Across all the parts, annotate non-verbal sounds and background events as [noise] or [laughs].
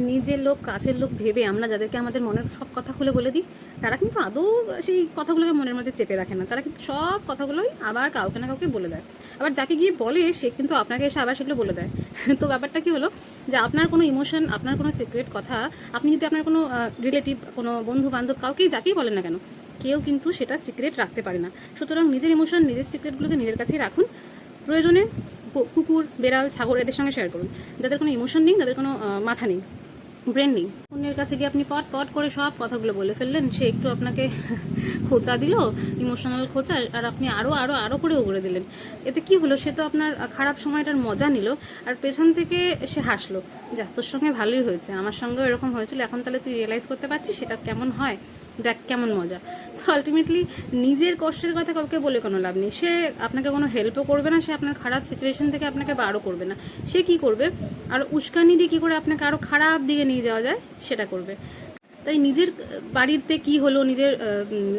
নিজের লোক, কাছের লোক ভেবে আমরা যাদেরকে আমাদের মনের সব কথা খুলে বলে দিই, তারা কিন্তু আদৌ সেই কথাগুলোকে মনের মধ্যে চেপে রাখে না। তারা কিন্তু সব কথাগুলোই আবার কাউকে না কাউকে বলে দেয়। আবার যাকে গিয়ে বলে, সে কিন্তু আপনাকে এসে আবার সেগুলো বলে দেয়। [laughs] তো ব্যাপারটা কি হলো যে আপনার কোনো ইমোশন আপনার কোনো সিক্রেট কথা, আপনি যদি আপনার কোনো রিলেটিভ কোনো বন্ধু বান্ধব কাউকেই যাকেই বলেন না কেন, কেউ কিন্তু সেটা সিক্রেট রাখতে পারে না। সুতরাং নিজের ইমোশন নিজের সিক্রেটগুলোকে নিজের কাছেই রাখুন। প্রয়োজনে কুকুর বেড়াল ছাগল এদের সঙ্গে শেয়ার করুন। যাদের কোনো ইমোশন নেই, যাদের কোনো মাথা নেই। ব্রেন নেই। অন্যের কাছে গিয়ে আপনি পট পট করে সব কথাগুলো বলে ফেললেন, সে একটু আপনাকে খোঁচা দিল ইমোশনাল খোঁচা, আর আপনি আরও আরও আরও করে উগড়ে দিলেন। এতে কি হলো, সে তো আপনার খারাপ সময়টার মজা নিল, আর পেছন থেকে সে হাসলো। যা, তোর সঙ্গে ভালোই হয়েছে, আমার সঙ্গেও এরকম হয়েছিল, এখন তাহলে তুই রিয়েলাইজ করতে পারছিস সেটা কেমন হয়, দেখ কেমন মজা। তো আলটিমেটলি নিজের কষ্টের কথা কাউকে বলে কোনো লাভ নেই। সে আপনাকে কোনো হেল্পও করবে না, সে আপনার খারাপ সিচুয়েশন থেকে আপনাকে বারও করবে না। সে কি করবে? আর উস্কানি দিয়ে কী করে আপনাকে আরও খারাপ দিকে নিয়ে যাওয়া যায়? সেটা করবে। তাই নিজের বাড়িতে কি হলো, নিজের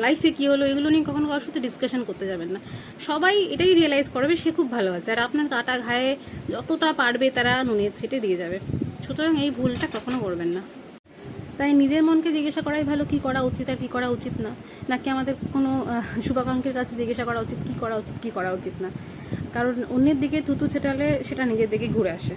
লাইফে কি হলো, এগুলো নিয়ে কখনো কারোর সাথে ডিসকাশন করতে যাবেন না। সবাই এটাই রিয়েলাইজ করবে, সে খুব ভালো আছে। আর আপনার কাটা ঘায়ে যতটা পারবে তারা নুনের ছিটে দিয়ে যাবে। সুতরাং এই ভুলটা কখনো করবেন না। তাই নিজের মনকে জিজ্ঞাসা করাই ভালো কি করা উচিত আর কি করা উচিত না। নাকি আমাদের কোনো শুভাকাঙ্ক্ষীর কাছে জিজ্ঞাসা করা উচিত, কি করা উচিত, কি করা উচিত না। কারণ অন্যের দিকে থুতু ছেটালে সেটা নিজের দিকে ঘুরে আসে।